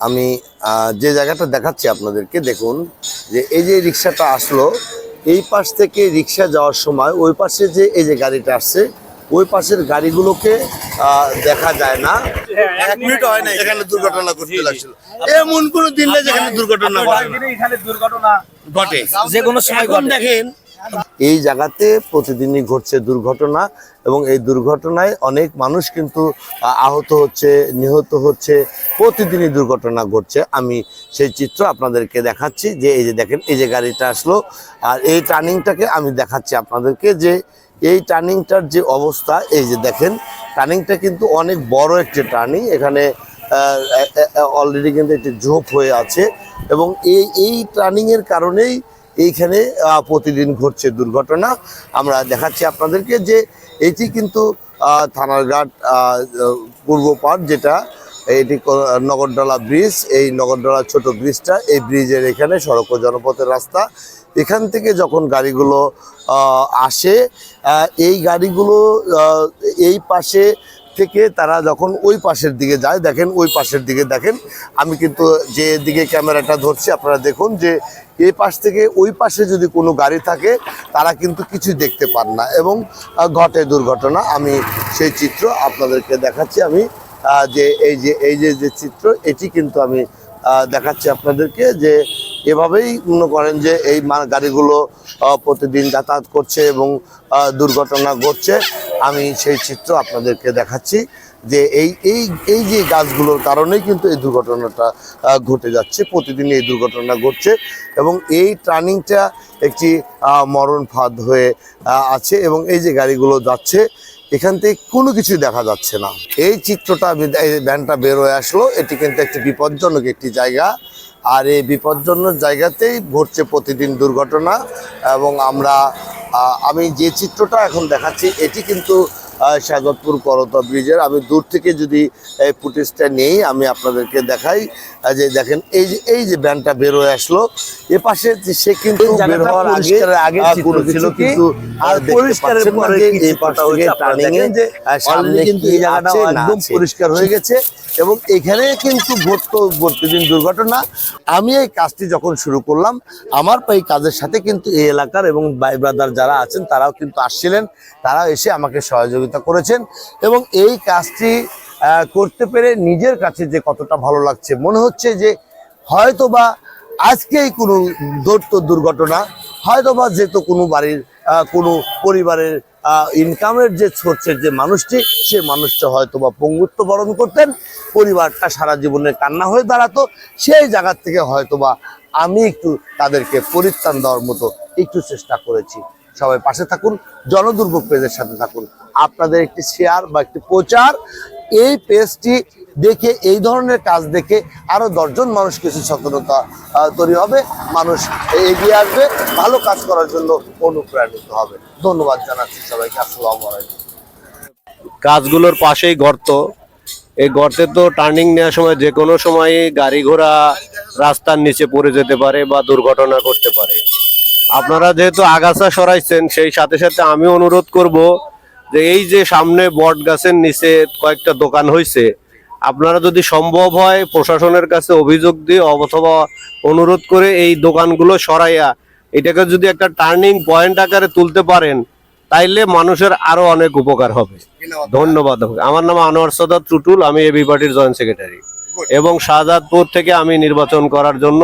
আমি আহ, যে জায়গাটা দেখাচ্ছি আপনাদেরকে দেখুন যে এই যে রিক্সাটা আসলো এই পাশ থেকে রিক্সা যাওয়ার সময় ওই পাশে যে এই যে গাড়িটা আসছে ওই পাশের গাড়িগুলোকে আহ, দেখা যায় না। এক মিনিট হয় না এখানে দুর্ঘটনা ঘটতে লাগছিল। এমন কোনো দিন নেই যেখানে দুর্ঘটনা ঘটে না। এখানে দুর্ঘটনা ঘটে। যে কোনো সময় ঘটে। দেখেন এই জায়গাতে প্রতিদিনই ঘটছে দুর্ঘটনা এবং এই দুর্ঘটনায় অনেক মানুষ কিন্তু আহত হচ্ছে, নিহত হচ্ছে, প্রতিদিনই দুর্ঘটনা ঘটছে। আমি সেই চিত্র আপনাদেরকে দেখাচ্ছি যে এই যে দেখেন, এই যে গাড়িটা আসলো, আর এই টার্নিংটাকে আমি দেখাচ্ছি আপনাদেরকে যে এই টার্নিংটার যে অবস্থা, এই যে দেখেন, টার্নিংটা কিন্তু অনেক বড় একটি টার্নিং। এখানে অলরেডি কিন্তু একটি ঝোপ হয়ে আছে এবং এই এই টার্নিংয়ের কারণেই এইখানে প্রতিদিন ঘটছে দুর্ঘটনা। আমরা দেখাচ্ছি আপনাদেরকে যে এটি কিন্তু থানারঘাট পূর্ব পাড় যেটা, এটি নগরডালা ব্রিজ, এই নগরডালা ছোট ব্রিজটা, এই ব্রিজের এখানে সড়ক ও জনপথের রাস্তা। এখান থেকে যখন গাড়িগুলো আসে এই গাড়িগুলো এই পাশে থেকে তারা যখন ওই পাশের দিকে যায়, দেখেন ওই পাশের দিকে দেখেন, আমি কিন্তু যে দিকে ক্যামেরাটা ধরছি, আপনারা দেখুন যে এই পাশ থেকে ওই পাশে যদি কোনো গাড়ি থাকে, তারা কিন্তু কিছু দেখতে পান না এবং ঘটে দুর্ঘটনা। আমি সেই চিত্র আপনাদেরকে দেখাচ্ছি। আমি যে এই যে এই যে যে চিত্র, এটি কিন্তু আমি দেখাচ্ছি আপনাদেরকে যে এভাবেই মনে করেন যে এই গাড়িগুলো প্রতিদিন যাতায়াত করছে এবং দুর্ঘটনা ঘটছে। আমি সেই চিত্র আপনাদেরকে দেখাচ্ছি যে এই এই এই যে গাছগুলোর কারণেই কিন্তু এই দুর্ঘটনাটা ঘটে যাচ্ছে প্রতিদিন এই দুর্ঘটনা ঘটছে এবং এই টার্নিংটা একটি মরণ ফাঁদ হয়ে আছে এবং এই যে গাড়িগুলো যাচ্ছে, এখান থেকে কোনো কিছু দেখা যাচ্ছে না। এই চিত্রটা ভ্যানটা বের হয়ে আসলো, এটি কিন্তু একটি বিপজ্জনক একটি জায়গা। আর এই বিপজ্জনক জায়গাতেই ঘটছে প্রতিদিন দুর্ঘটনা এবং আমরা আমি যে চিত্রটা এখন দেখাচ্ছি এটি কিন্তু সাগরপুর করতা ব্রিজের। আমি দূর থেকে যদি এই ফুটেজটা নেই আমি আপনাদেরকে দেখাই। যে দেখেন এই যে এই যে ভ্যানটা বের হয়ে আসলো এ পাশে সে কিন্তু বের হওয়ার আগে কোনো ছিল কিছু কিন্তু আর পরিষ্কারের পরে এই চিত্রটা পাশ হয়েছে? থেকে আপনারা turning এ, দেখেন যে আহ, সামনে কিন্তু এই জায়গাটা একদম পরিষ্কার হয়ে গেছে এবং এখানে কিন্তু ঘটতো প্রতিদিন দুর্ঘটনা। আমি এই কাজটি যখন শুরু করলাম আমার এই কাজের সাথে কিন্তু এই এলাকার এবং ভাই ব্রাদার যারা আছেন তারাও কিন্তু আসছিলেন। তারা এসে আমাকে সহযোগিতা করেছেন এবং এই কাজটি করতে পেরে নিজের কাছে যে কতটা ভালো লাগছে, মনে হচ্ছে যে হয়তো বা আজকেই কোনো দৈত্য দুর্ঘটনা হয়তো বা যেহেতু কোনো বাড়ির কোনো পরিবারের ইনকামের যে সোর্সের যে মানুষটি, সে মানুষটা হয়তো বা পঙ্গুত্ব বরণ করতেন, পরিবারটা সারা জীবনের কান্না হয়ে দাঁড়াতো, সেই জায়গার থেকে হয়তো বা আমি একটু তাদেরকে পরিত্রাণ দেওয়ার মতো একটু চেষ্টা করেছি। সবাই পাশে থাকুন, জনদুর্ভোগ পেজের সাথে থাকুন। আপনাদের একটি শেয়ার বা একটি প্রচার, এই পেজটি দেখে, এই ধরনের কাজ দেখে আরও দশজন মানুষ কিছু সচেতনতা তৈরি হবে। মানুষ এগিয়ে আসবে, ভালো কাজ করার জন্য অনুপ্রাণিত হবে। ধন্যবাদ জানাচ্ছি সবাইকে, আসসালামু গাছগুলোর পাশেই গর্ত। এই গর্তে তো টার্নিং নেওয়ার সময় যে কোনো সময় গাড়ি ঘোড়া রাস্তার নিচে পড়ে যেতে পারে বা দুর্ঘটনা করতে পারে। আপনারা যেহেতু আগাছা সরাইছেন সেই সাথে সাথে আমি অনুরোধ করব যে এই যে সামনে বট গাছের নিচে কয়েকটা দোকান হয়েছে আপনারা যদি সম্ভব হয় প্রশাসনের কাছে অভিযোগ দিয়ে অথবা অনুরোধ করে এই দোকানগুলো সরাইয়া এটাকে যদি একটা টার্নিং পয়েন্ট আকারে তুলতে পারেন তাইলে মানুষের আরও অনেক উপকার হবে। ধন্যবাদ। আমার নাম আনোয়ার সদাত টুটুল আমি এবি পার্টির জয়েন্ট সেক্রেটারি। এবং শাহজাদপুর থেকে আমি নির্বাচন করার জন্য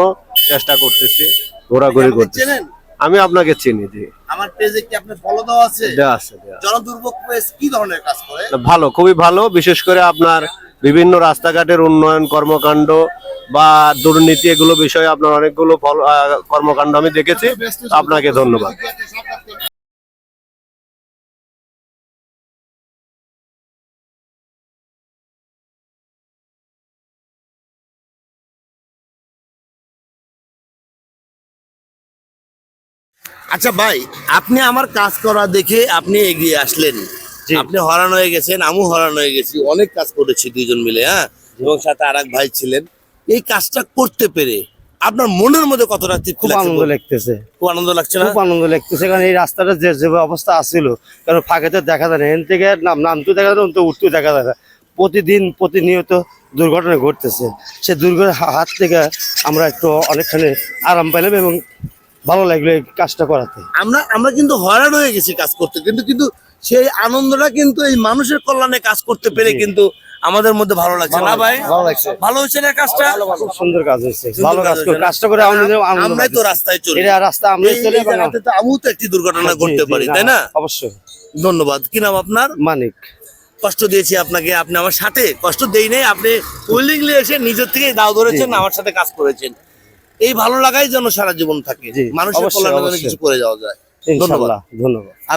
চেষ্টা করতেছি ঘোরাঘুরি করতেছি। আমি আপনাকে চিনি জি। আমার পেজে কি আপনার ফলো দেওয়া আছে? দেয়া আছে। জনদুর্ভোগ পেজ কি ধরনের কাজ করে? ভালো খুবই ভালো। বিশেষ করে আপনার বিভিন্ন রাস্তাঘাটের উন্নয়ন কর্মকাণ্ড বা দুর্নীতি এগুলো বিষয়ে আপনার অনেকগুলো কর্মকাণ্ড আমি দেখেছি। আপনাকে ধন্যবাদ। আচ্ছা ভাই আপনি আমার কাজ করা দেখে আপনি এগিয়ে আসলেন। আপনি হরান হয়ে গেছেন আমি হরান হয়ে গেছি। অনেক কাজ করেছি দুইজন মিলে হ্যাঁ? এবং সাথে আর ভাই ছিলেন। এই কাজটা করতে পেরে আপনার মনের মধ্যে কতটা খুব আনন্দ লাগতেছে। খুব আনন্দ লাগছে খুব আনন্দ লাগতেছে কারণ এই রাস্তাটা যে যে অবস্থা আসছিল কারণ ফাঁকেতে দেখা যায় না। এখান থেকে নাম নামতে দেখা যায় না তো উঠতে দেখা যায় না। প্রতিদিন প্রতিনিয়ত দুর্ঘটনা ঘটতেছে। সে দুর্ঘটনার হাত থেকে আমরা একটু অনেকখানি আরাম পেলাম এবং ভালো লাগল এই কাজটা করাতে। আমরা আমরা কিন্তু হয়রান হয়ে গেছি কাজ করতে কিন্তু কিন্তু সেই আনন্দটা কিন্তু এই মানুষের কল্যাণে কাজ করতে পেরে কিন্তু আমাদের মধ্যে ভালো লাগছে। না ভাই। ভালো লাগছে। ভালো হয়েছে না কাজটা? খুব সুন্দর কাজ হয়েছে। ভালো কাজ করে কাজটা করে আমাদের আমরাই তো রাস্তায় চলি। এটা রাস্তা আমরাই চলে তো আমিও তো একটি দুর্ঘটনা করতে পারি তাই না? অবশ্যই। ধন্যবাদ। কি নাম আপনার? মানিক। কষ্ট দিয়েছি আপনাকে আপনি আমার সাথে। কষ্ট দেই নাই আপনি উইলিংলি এসে নিজের থেকে দাও ধরেছেন আমার সাথে কাজ করেছেন। এই ভালো লাগাই যেন সারা জীবন থাকে। মানুষের কল্যাণে কিছু করে যাওয়া যায়। ধন্যবাদ।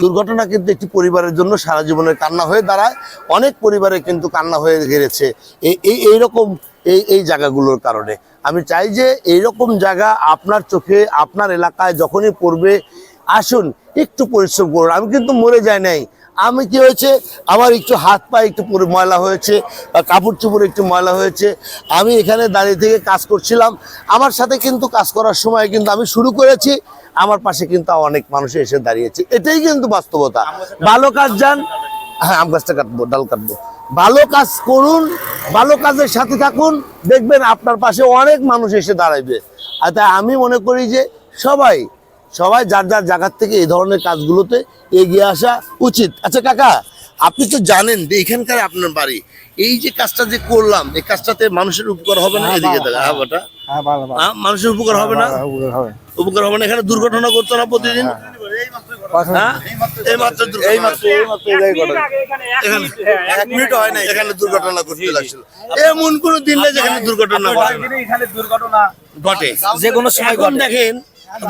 দুর্ঘটনা কিন্তু একটি পরিবারের জন্য সারা জীবনের কান্না হয়ে দাঁড়ায়। অনেক পরিবারে কিন্তু কান্না হয়ে এই এই এইরকম এই এই জায়গাগুলোর কারণে। আমি চাই যে এইরকম জায়গা আপনার চোখে আপনার এলাকায় যখনই পড়বে আসুন একটু পরিশ্রম করুন। আমি কিন্তু মরে যাই নাই। আমি কি হয়েছে? আমার একটু হাত পা একটু ময়লা হয়েছে বা কাপড় চোপড় একটু ময়লা হয়েছে। আমি এখানে দাঁড়িয়ে থেকে কাজ করছিলাম। আমার সাথে কিন্তু কাজ করার সময় কিন্তু আমি শুরু করেছি। আমার পাশে কিন্তু অনেক মানুষ এসে দাঁড়িয়েছে। এটাই কিন্তু বাস্তবতা। ভালো কাজ যান হ্যাঁ আম গাছটা কাটবো, ডাল কাটবো। ভালো কাজ করুন, ভালো কাজের সাথে থাকুন, দেখবেন আপনার পাশে অনেক মানুষ এসে দাঁড়াবে আর তাই আমি মনে করি যে সবাই সবাই যার যার জায়গার থেকে এই ধরনের কাজগুলোতে এগিয়ে আসা উচিত। আচ্ছা কাকা আপনি তো জানেন যে এখানকার আপনার বাড়ি এই যে কাজটা যে করলাম এই কাজটাতে মানুষের উপকার হবে না? এদিকে হ্যাঁ। বেটা হ্যাঁ ভালো ভালো। হ্যাঁ, মানুষের উপকার হবে না? উপকার হবে। না? এখানে দুর্ঘটনা করতো না প্রতিদিন? এই মাত্র এই মাত্র এখানে এক মিনিট না এখানে দুর্ঘটনা ঘটতে লাগছিল। এমন কোন দিন নেই যেখানে দুর্ঘটনা ঘটে না। এখানে দুর্ঘটনা ঘটে। যে কোনো সময় ঘটে। দেখেন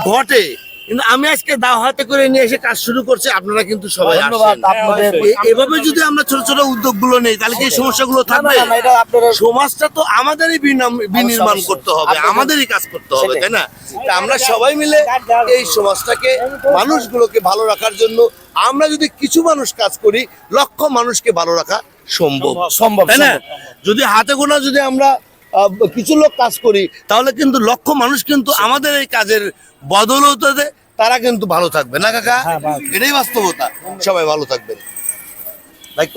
ঘটে। কিন্তু আমি আজকে দাও হাতে করে নিয়ে এসে কাজ শুরু করছি আপনারা কিন্তু সবাই ধন্যবাদ আপনাদের। এভাবে যদি আমরা ছোট ছোট উদ্যোগগুলো নেই তাহলে কি সমস্যাগুলো থাকবে? সমাজটা তো আমাদেরই বিনির্মাণ করতে হবে আমাদেরই কাজ করতে হবে তাই না? আমরা সবাই মিলে এই সমাজটাকে মানুষগুলোকে ভালো রাখার জন্য আমরা যদি কিছু মানুষ কাজ করি লক্ষ মানুষকে ভালো রাখা সম্ভব। সম্ভব, তাই না? যদি হাতে গোনা যদি আমরা কিছু লোক কাজ করি তাহলে কিন্তু লক্ষ মানুষ কিন্তু আমাদের এই কাজের বদল বদলতে তারা কিন্তু ভালো থাকবে। না কাকা? হ্যাঁ, এটাই বাস্তবতা। সবাই ভালো থাকবে ভাই